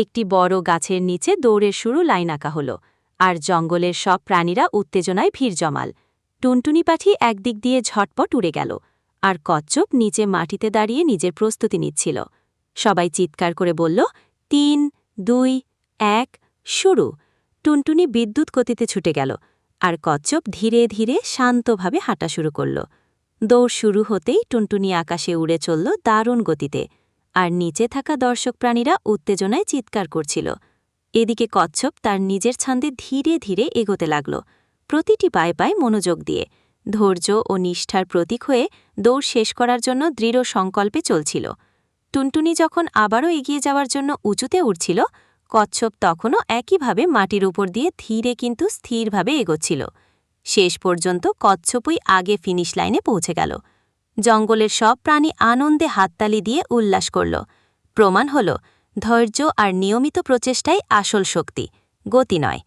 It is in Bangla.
একটি বড় গাছের নিচে দৌড়ের শুরু লাইন আঁকা হল, আর জঙ্গলের সব প্রাণীরা উত্তেজনায় ভিড় জমাল। টুনটুনি পাখি একদিক দিয়ে ঝটপট উড়ে গেল, আর কচ্চপ নিচে মাটিতে দাঁড়িয়ে নিজের প্রস্তুতি নিচ্ছিল। সবাই চিৎকার করে বলল, তিন, দুই, এক, শুরু। টুনটুনি বিদ্যুৎ গতিতে ছুটে গেল, আর কচ্চপ ধীরে ধীরে শান্তভাবে হাঁটা শুরু করল। দৌড় শুরু হতেই টুনটুনি আকাশে উড়ে চলল দারুণ গতিতে। আর নিচে থাকা দর্শক প্রাণীরা উত্তেজনায় চিৎকার করছিল। এদিকে কচ্ছপ তার নিজের ছান্দে ধীরে ধীরে এগোতে লাগল। প্রতিটি পায়ে পায়ে মনোযোগ দিয়ে, ধৈর্য ও নিষ্ঠার প্রতীক হয়ে দৌড় শেষ করার জন্য দৃঢ় সংকল্পে চলছিল। টুনটুনি যখন আবারও এগিয়ে যাওয়ার জন্য উঁচুতে উঠছিল, কচ্ছপ তখনও একইভাবে মাটির উপর দিয়ে ধীরে কিন্তু স্থিরভাবে এগোচ্ছিল। শেষ পর্যন্ত কচ্ছপই আগে ফিনিশ লাইনে পৌঁছে গেল। জঙ্গলের সব প্রাণী আনন্দে হাততালি দিয়ে উল্লাস করল। প্রমাণ হল, ধৈর্য আর নিয়মিত প্রচেষ্টাই আসল শক্তি, গতি নয়।